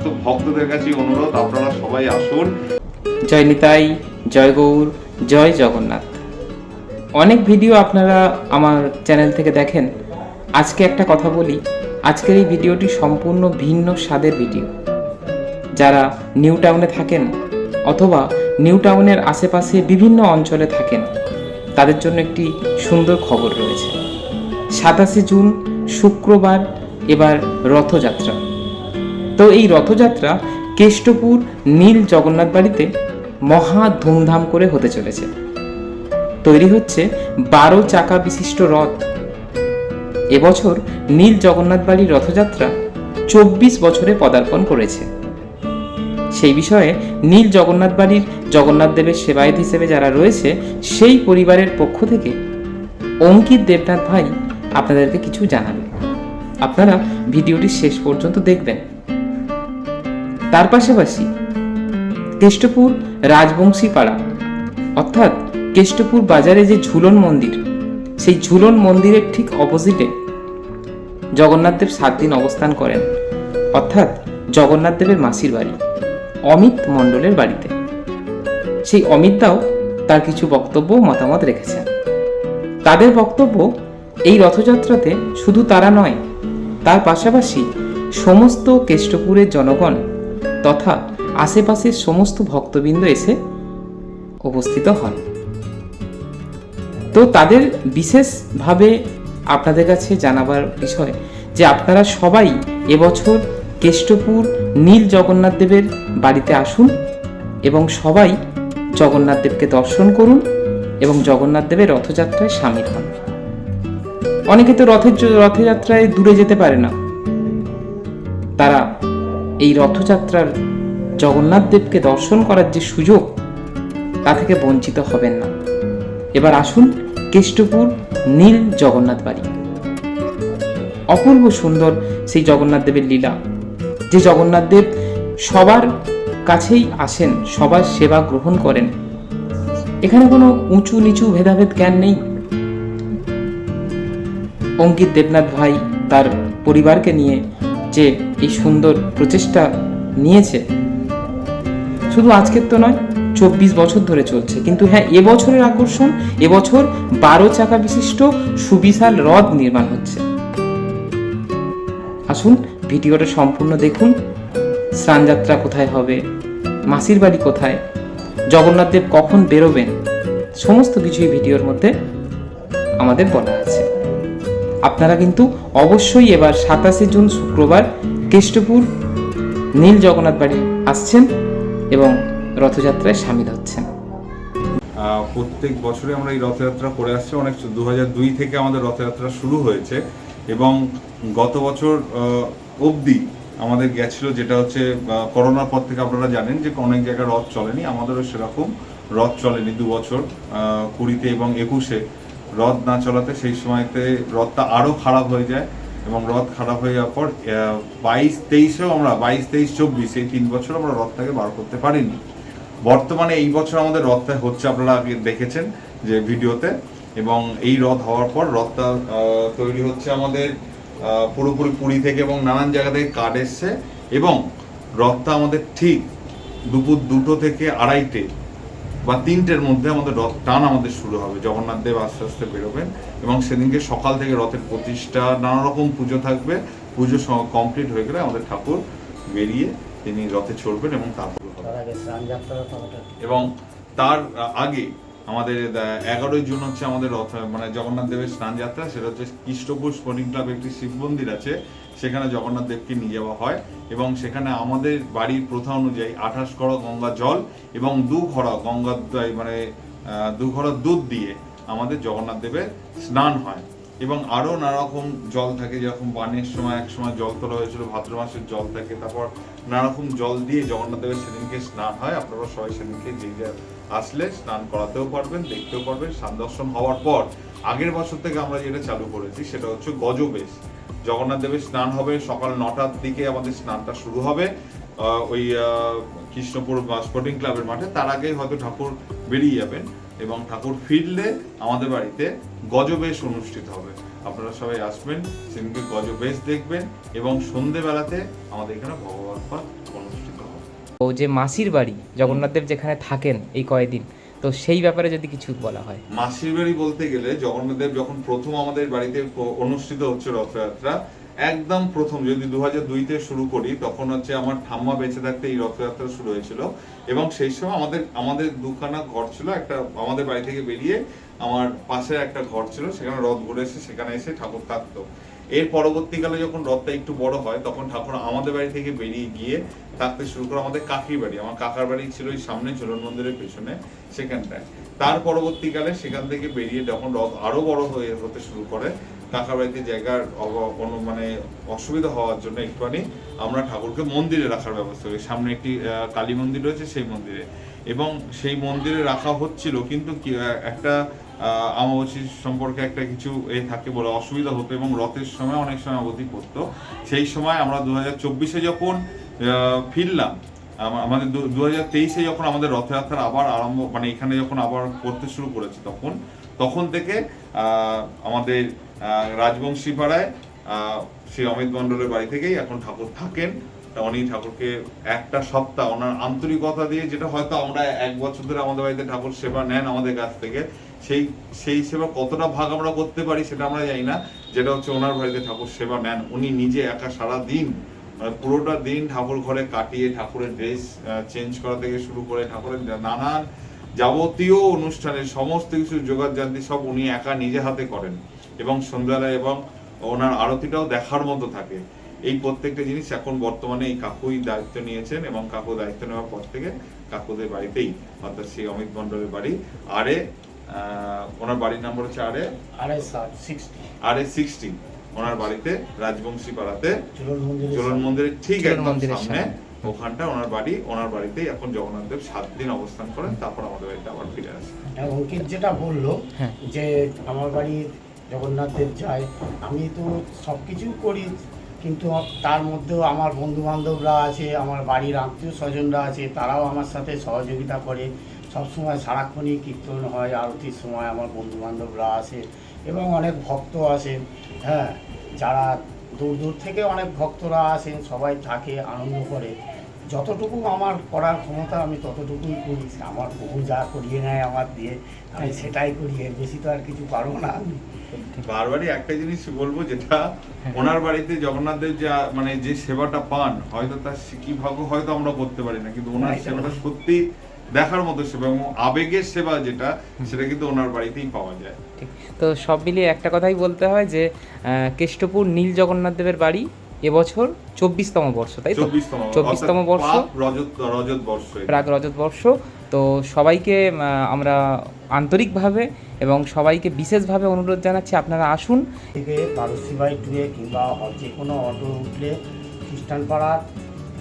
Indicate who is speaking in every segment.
Speaker 1: সমস্ত ভক্তদের কাছে অনুরোধ, আপনারা সবাই আসুন।
Speaker 2: জয় নিতাই, জয় গৌর, জয় জগন্নাথ। অনেক ভিডিও আপনারা আমার চ্যানেল থেকে দেখেন। আজকে একটা কথা বলি, আজকের এই ভিডিওটি সম্পূর্ণ ভিন্ন স্বাদের ভিডিও। যারা নিউ টাউনে থাকেন অথবা নিউ টাউনের আশেপাশে বিভিন্ন অঞ্চলে থাকেন, তাদের জন্য একটি সুন্দর খবর রয়েছে। সাতাশে জুন, শুক্রবার, এবার রথযাত্রা। তো এই রথযাত্রা কেষ্টপুর নীল জগন্নাথ বাড়িতে মহা ধুমধাম করে হতে চলেছে। তৈরি হচ্ছে বারো চাকা বিশিষ্ট রথ। এবছর নীল জগন্নাথ বাড়ির রথযাত্রা চব্বিশ বছরে পদার্পণ করেছে। সেই বিষয়ে নীল জগন্নাথ বাড়ির জগন্নাথ দেবের সেবায়ত হিসেবে যারা রয়েছে, সেই পরিবারের পক্ষ থেকে অঙ্কিত দেবনাথ ভাই আপনাদেরকে কিছু জানাবে। আপনারা ভিডিওটি শেষ পর্যন্ত দেখবেন। তার পাশাপাশি কেষ্টপুর রাজবংশী পাড়া অর্থাৎ কেষ্টপুর বাজারে যে ঝুলন মন্দির, সেই ঝুলন মন্দিরের ঠিক অপোজিটে জগন্নাথদেব সাত দিন অবস্থান করেন, অর্থাৎ জগন্নাথদেবের মাসির বাড়ি, অমিত মণ্ডলের বাড়িতে। সেই অমিতদাও তার কিছু বক্তব্য মতামত রেখেছেন। তাদের বক্তব্য এই রথযাত্রাতে শুধু তারা নয়, তার পাশাপাশি সমস্ত কেষ্টপুরের জনগণ তথা আশেপাশের সমস্ত ভক্তবৃন্দ এসে উপস্থিত হন। তো তাদের বিশেষভাবে আপনাদের কাছে জানাবার বিষয় যে আপনারা সবাই এবছর কেষ্টপুর নীল জগন্নাথ দেবের বাড়িতে আসুন এবং সবাই জগন্নাথ দেবকে দর্শন করুন এবং জগন্নাথ দেবের রথযাত্রায় সামিল হন। অনেকে তো রথের রথযাত্রায় দূরে যেতে পারে না। তারা এই রথযাত্রার জগন্নাথ দেবকে দর্শন করার যে সুযোগ, তা থেকে বঞ্চিত হবেন না। এবার আসুন কেষ্টপুর নীল জগন্নাথ বাড়ি। অপূর্ব সুন্দর সেই জগন্নাথ দেবের লীলা। যে জগন্নাথ দেব সবার কাছেই আসেন, সবার সেবা গ্রহণ করেন। এখানে কোনো উঁচু নিচু ভেদাভেদ জ্ঞান নেই। অঙ্কিত দেবনাথ ভাই তার পরিবারকে নিয়ে যে এই সুন্দর প্রচেষ্টা নিয়েছে। শুধু আজকের তো নয়, চব্বিশ বছর ধরে চলছে। কিন্তু হ্যাঁ এবছরের আকর্ষণ এবছর বারো চাকা বিশিষ্ট সুবিশাল হ্রদ নির্মাণ হচ্ছে। আসুন, ভিডিওটা সম্পূর্ণ দেখুন। স্নানযাত্রা কোথায় হবে? মাসির বাড়ি কোথায়? জগন্নাথ দেব কখন বেরোবেন? সমস্ত কিছুই ভিডিওর মধ্যে আমাদের বলা আছে। আপনারা কিন্তু অবশ্যই এবার সাতাশে জুন শুক্রবার কেষ্টপুর নীল জগন্নাথ বাড়ি আসছেন এবং রথযাত্রায় সামিল হচ্ছেন।
Speaker 1: প্রত্যেক বছরে আমরা এই রথযাত্রা করে আসছি। অনেক দু দুই থেকে আমাদের রথযাত্রা শুরু হয়েছে এবং গত বছর অবধি আমাদের গেছিল যেটা হচ্ছে করোনার পর থেকে আপনারা জানেন যে অনেক জায়গায় রথ চলেনি। আমাদেরও সেরকম রথ চলেনি দু বছর কুড়িতে এবং একুশে। রথ না চলাতে সেই সময়তে রথটা আরও খারাপ হয়ে যায় এবং রথ খারাপ হয়ে যাওয়ার পর বাইশ তেইশেও আমরা, বাইশ তেইশ চব্বিশ, এই তিন বছর আমরা রথটাকে বার করতে পারিনি। বর্তমানে এই বছর আমাদের রথটা হচ্ছে, আপনারা আগে দেখেছেন যে ভিডিওতে, এবং এই রথ হওয়ার পর রথটা তৈরি হচ্ছে আমাদের পুরোপুরি পুরী থেকে এবং নানান জায়গা থেকে কার্ড এসছে এবং রথটা আমাদের ঠিক দুপুর দুটো থেকে আড়াইটে বা তিনটের মধ্যে আমাদের রথ টান আমাদের শুরু হবে। জগন্নাথ দেব আস্তে আস্তে বেরোবেন এবং সেদিনকে সকাল থেকে রথের প্রতিষ্ঠা নানা রকম পুজো থাকবে। পুজো কমপ্লিট হয়ে গেলে আমাদের ঠাকুর বেরিয়ে তিনি রথে চড়বেন এবং তারপর এবং তার আগে আমাদের এগারোই জুন হচ্ছে আমাদের রথ মানে জগন্নাথ দেবের স্নান যাত্রা। সেটা হচ্ছে কৃষ্ণপুর স্পোর্টিং ক্লাব একটি শিব মন্দির আছে। সেখানে জগন্নাথ দেবকে নিয়ে যাওয়া হয় এবং সেখানে আমাদের বাড়ির প্রথা অনুযায়ী আঠাশ ঘড়া গঙ্গা জল এবং দু ঘড়া গঙ্গা মানে দু ঘড়া দুধ দিয়ে আমাদের জগন্নাথ দেবের স্নান হয়। এবং আরও নানারকম জল থাকে, যেরকম বানের সময় এক সময় জল তোলা হয়েছিল, ভাদ্র মাসের জল থাকে, তারপর নানারকম জল দিয়ে জগন্নাথ দেবের সেদিনকে স্নান হয়। আপনারা সবাই সেদিনকে যে যা আসলে স্নান করাতেও পারবেন, দেখতেও পারবেন, স্নান দর্শন হওয়ার পর আগের বছর থেকে আমরা যেটা চালু করেছি, সেটা হচ্ছে গজবেশ। জগন্নাথ দেবের স্নান হবে, সকাল নটার দিকে আমাদের স্নানটা শুরু হবে ওই কৃষ্ণপুর স্পোর্টিং ক্লাবের মাঠে। তার আগে হয়তো ঠাকুর বেরিয়ে যাবেন এবং ঠাকুর ফিরলে আমাদের বাড়িতে গজবেশ অনুষ্ঠিত হবে। আপনারা সবাই আসবেন, সেদিনকে গজবেশ দেখবেন এবং সন্ধেবেলাতে আমাদের এখানে ভগবত পাঠ
Speaker 2: তো যে মাসির বাড়ি জগন্নাথদেব যেখানে থাকেন এই কয়েকদিন তো সেই ব্যাপারে যদি কিছু বলা হয়।
Speaker 1: মাসির বাড়ি বলতে গেলে জগন্নাথদেব যখন প্রথম আমাদের বাড়িতে অনুষ্ঠিত হচ্ছে রথযাত্রা, একদম প্রথম যদি দু হাজার দুইতে শুরু করি, তখন হচ্ছে আমার ঠাম্মা বেঁচে থাকতে এই রথযাত্রা শুরু হয়েছিল এবং সেই সময় আমাদের আমাদের দুখানা ঘর ছিল, একটা আমাদের বাড়ি থেকে বেরিয়ে আমার পাশে একটা ঘর ছিল, সেখানে রথ ঘুরে এসে সেখানে এসে ঠাকুর থাকতো। এর পরবর্তীকালে যখন রথটা একটু বড় হয়, তখন ঠাকুর আমাদের বাড়ি থেকে বেরিয়ে গিয়ে থাকতে শুরু করে আমাদের কাকির বাড়ি। আমার কাকার বাড়ি ছিল ওই সামনে ঝুলন মন্দিরের পেছনে সেখানটায়। তার পরবর্তীকালে সেখান থেকে বেরিয়ে যখন রথ আরও বড় হয়ে হতে শুরু করে কাকার বাড়িতে জায়গার কোনো মানে অসুবিধা হওয়ার জন্য একটুখানি আমরা ঠাকুরকে মন্দিরে রাখার ব্যবস্থা করি। সামনে একটি কালী মন্দির রয়েছে সেই মন্দিরে। এবং সেই মন্দিরে রাখা হচ্ছিল কিন্তু একটা আহ, আমাবস্যী সম্পর্কে একটা কিছু এ থাকে বলে অসুবিধা হতো এবং রথের সময় অনেক সময় অবধি পড়তো। সেই সময় আমরা দু হাজার চব্বিশে যখন ফিরলাম আমাদের দু হাজার তেইশে যখন আমাদের রথযাত্রা আবার আরম্ভ মানে এখানে যখন আবার করতে শুরু করেছে তখন তখন থেকে আমাদের রাজবংশী পাড়ায় শ্রী অমিত মণ্ডলের বাড়ি থেকেই এখন ঠাকুর থাকেন। উনি ঠাকুরকে একটা সপ্তাহ, ওনার আন্তরিকতা দিয়ে যেটা হয়তো আমরা এক বছর ধরে আমাদের বাড়িতে ঠাকুর সেবা নেন আমাদের কাছ থেকে, সেই সেই সেবা কতটা ভাগ আমরা করতে পারি সেটা আমরা জানি না। যেটা হচ্ছে ওনার বাড়িতে ঠাকুর সেবা নেন, উনি নিজে একা সারা দিন পুরোটা দিন ঠাকুর ঘরে কাটিয়ে ঠাকুরের ড্রেস চেঞ্জ করা থেকে শুরু করে ঠাকুরের নানান যাবতীয় অনুষ্ঠানের সমস্ত কিছু যোগাড় জানতি সব উনি একা নিজে হাতে করেন। এবং সন্ধ্যাবেলায় এবং ওনার আরতিটাও দেখার মতো থাকে। এই প্রত্যেকটা জিনিস এখন বর্তমানে এই কাকুই দায়িত্ব নিয়েছেন এবং কাকু দায়িত্ব নেওয়ার পর থেকে কাকুদের বাড়িতেই অর্থাৎ সেই অমিত মণ্ডলের বাড়ি আরে ওনার বাড়ির নাম্বার হচ্ছে আরে?
Speaker 3: সাত সিক্সটি
Speaker 1: আরে সিক্সটি ওনার বাড়িতে রাজবংশী পাড়াতে
Speaker 3: মন্দিরের
Speaker 1: চলন মন্দিরের ঠিক একদম সামনে। ওখানটা ওনার বাড়ি ওনার বাড়িতেই এখন জগন্নাথ দেব সাত দিন অবস্থান করেন তারপর আমাদের বাড়িতে আবার ফিরে আসে
Speaker 3: হ্যাঁ, অঙ্কিত যেটা বলল
Speaker 2: হ্যাঁ।
Speaker 3: যে আমার বাড়ি জগন্নাথ দেব যায় আমি তো সব কিছু করি কিন্তু তার মধ্যেও আমার বন্ধু বান্ধবরা আছে আমার বাড়ির আত্মীয় স্বজনরা আছে তারাও আমার সাথে সহযোগিতা করে সবসময় সারাক্ষণই কীর্তন হয় আরতির সময় আমার বন্ধু বান্ধবরা আসে এবং অনেক ভক্ত আসেন হ্যাঁ যারা দূর দূর থেকে অনেক ভক্তরা আসেন সবাই থাকে আনন্দ করে। যতটুকু আমার করার ক্ষমতা আমি ততটুকুই করি আমার বহু যা করিয়ে নেয় আমার দিয়ে আমি সেটাই করি এর বেশি তো আর কিছু পারব না।
Speaker 1: বারবারই একটা জিনিস বলব যেটা ওনার বাড়িতে জগন্নাথ দেব যা মানে যে সেবাটা পান হয়তো তার কি ভাগ্য হয়তো আমরা করতে পারি না কিন্তু ওনার
Speaker 3: এটা
Speaker 1: সেবাটা সত্যি দেখার মতো সেবা এবং আবেগের সেবা যেটা সেটা কিন্তু ওনার বাড়িতেই পাওয়া যায়।
Speaker 2: ঠিক। তো সব মিলিয়ে একটা কথাই বলতে হয় যে কেষ্টপুর নীল জগন্নাথ দেবের বাড়ি এবছর চব্বিশতম বর্ষ তাই তো?
Speaker 1: চব্বিশতম
Speaker 2: বর্ষ।
Speaker 1: রজত রজত বর্ষ এটা।
Speaker 2: প্রাক রজত বর্ষ। তো সবাইকে আমরা আন্তরিকভাবে এবং সবাইকে বিশেষভাবে অনুরোধ জানাচ্ছি আপনারা আসুন।
Speaker 3: থেকে বারোশি বাই টুয়ে কিংবা যে কোনো অটো উঠলে খ্রিস্টান পাড়া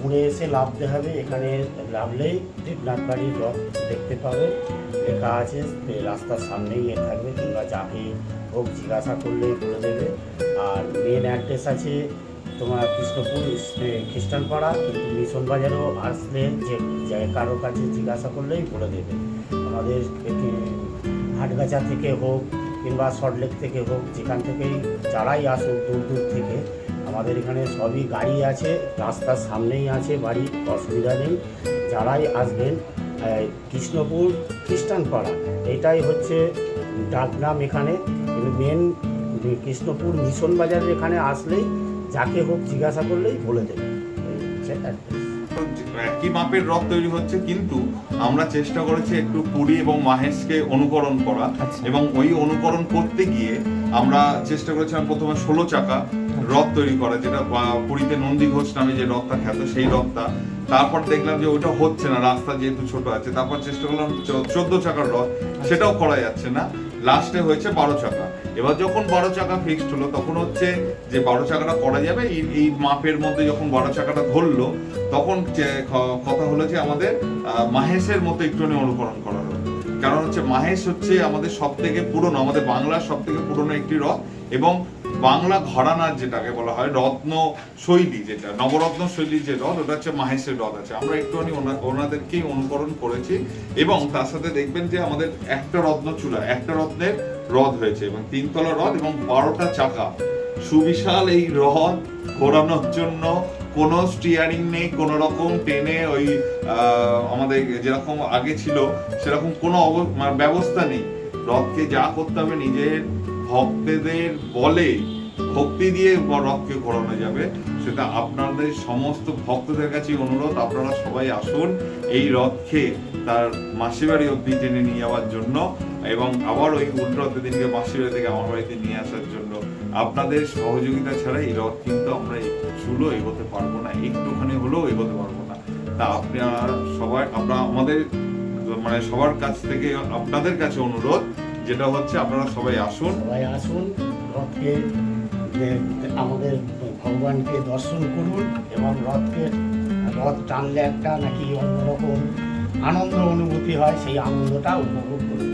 Speaker 3: মুড়ে এসে লাভতে হবে এখানে লাভলেই দেবনাথ বাড়ির রথ দেখতে পাবে। লেখা আছে রাস্তার সামনেই এ থাকবে, কিংবা যাকে হোক জিজ্ঞাসা করলেই বলে দেবে। আর মেন অ্যাড্রেস আছে তোমার কৃষ্ণপুর খ্রিস্টান পাড়া কিন্তু মিশন বাজারও আসলে যে কারও কাছে জিজ্ঞাসা করলেই বলে দেবে। আমাদের হাটগাছা থেকে হোক, কিংবা সল্টলেক থেকে হোক, যেখান থেকেই যারাই আসুক, দূর দূর থেকে আমাদের এখানে সবই গাড়ি আছে রাস্তার সামনেই আছে বাড়ি অসুবিধা নেই যারাই আসবেন কৃষ্ণপুর খ্রিস্টান পাড়া এটাই হচ্ছে ডাকনাম এখানে মেন কৃষ্ণপুর মিশন বাজারের এখানে আসলেই যাকে হোক জিজ্ঞাসা করলেই বলে দেবে।
Speaker 1: একই মাপের রথ তৈরি হচ্ছে কিন্তু আমরা চেষ্টা করেছি একটু পুরী এবং মাহেশকে অনুকরণ করা
Speaker 2: আচ্ছা।
Speaker 1: এবং ওই অনুকরণ করতে গিয়ে আমরা চেষ্টা করেছিলাম প্রথমে ষোলো চাকা রথ তৈরি করা যেটা পুরীতে নন্দী ঘোষ নামে যে রথটা খ্যাত, সেই রথটা। তারপর দেখলাম যে ওটা হচ্ছে না, রাস্তা যেহেতু ছোট আছে, তারপর চেষ্টা করলাম চোদ্দ চাকার রথ, সেটাও করা যাচ্ছে না। লাস্টে হয়েছে বারো চাকা। এবার যখন বারো চাকা ফিক্সড হলো, তখন হচ্ছে যে বারো চাকাটা করা যাবে, এই এই মাপের মধ্যে যখন বারো চাকাটা ধরলো, তখন কথা হলো যে আমাদের মাহেশের মতো একটুখানি অনুকরণ করা। কারণ হচ্ছে মাহেশ হচ্ছে আমাদের সব থেকে পুরনো, আমাদের বাংলার সব থেকে পুরনো একটি রথ এবং বাংলা ঘরানার যেটাকে বলা হয় রত্ন শৈলী যেটা, নবরত্ন শৈলী যে রথ, ওটা হচ্ছে মাহেশের রথ আছে। আমরা একটুখানি ওনা- ওনাদেরকেই অনুকরণ করেছি এবং তার সাথে দেখবেন যে আমাদের একটা রত্ন চূড়া, একটা রত্নের রথ হয়েছে এবং তিনতলা রথ এবং বারোটা চাকা। সুবিশাল এই রথ ঘোরানোর জন্য কোনো স্টিয়ারিং নেই, কোনো রকম টেনে ওই আমাদের যেরকম আগে ছিল, সেরকম কোনো মানে ব্যবস্থা নেই। রথকে যা করতে হবে নিজের ভক্তদের বলে, ভক্তি দিয়ে রথকে ঘোরানো যাবে। সেটা আপনাদের সমস্ত ভক্তদের কাছে অনুরোধ। আপনারা সবাই আসুন এই রথকে তার মাসির বাড়ি অব্দি টেনে নিয়ে যাওয়ার জন্য। এবং আবার ওই উল্টোরথের দিনকে বাড়ি থেকে আমার বাড়িতে নিয়ে আসার জন্য আপনাদের সহযোগিতা ছাড়া এই রথ কিন্তু আমরা চুলো এগোতে পারব না, একটুখানি হলেও এগোতে পারব না। তা আপনারা সবাই, আমরা আমাদের মানে সবার কাছ থেকে আপনাদের কাছে অনুরোধ, যেটা হচ্ছে আপনারা সবাই আসুন।
Speaker 3: সবাই আসুন, রথকে আমাদের ভগবানকে দর্শন করুন এবং রথকে, রথ টানলে একটা নাকি অন্যরকম আনন্দ অনুভূতি হয়, সেই আনন্দটা উপভোগ করুন।